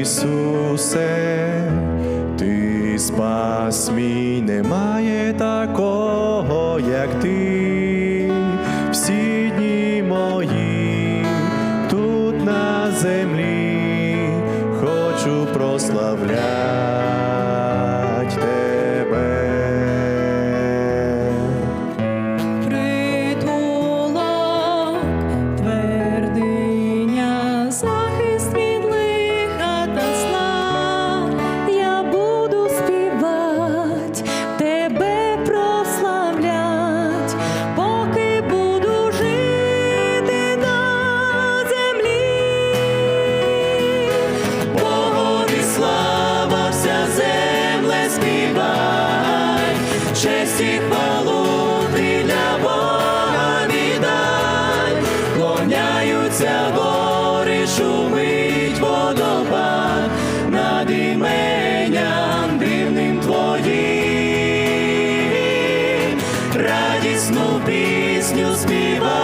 Ісусе, ти спас мій, немає такого, як ти, всі дні мої тут на землі, хочу прославлять і хвалу для Бога клоняються гори, шумить водопад. Над іменням дивним твоїм, радісну пісню співаю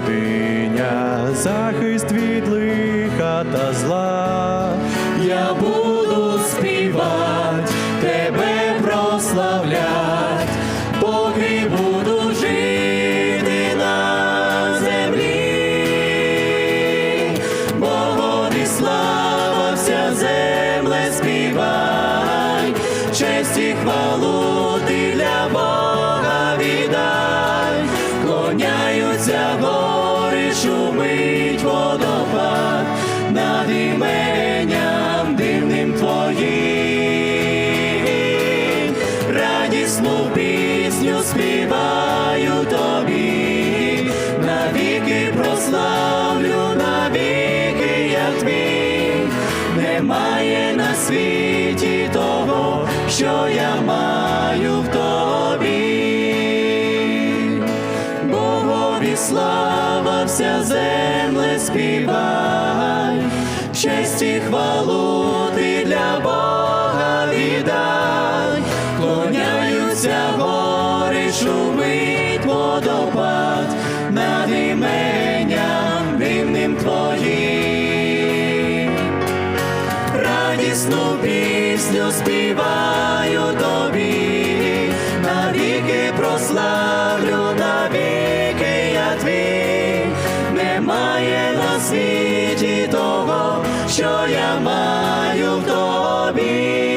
твердиня, захист від лиха та зла. Я буду співати, тебе прославлять, поки буду жити на землі. Богові слава, вся земле співай, честь і хвалу іменням дивним твоїм, радісну пісню співаю тобі, навіки прославлю, навіки я твій, немає на світі того, що я маю в тобі. Богові слава, вся земле співай, честь і хвалу ти для Бога віддай, клоняються гори, шумить водопад над іменням дивним твоїм. Радісну пісню співаю тобі, навіки прославлю, я маю в тобі.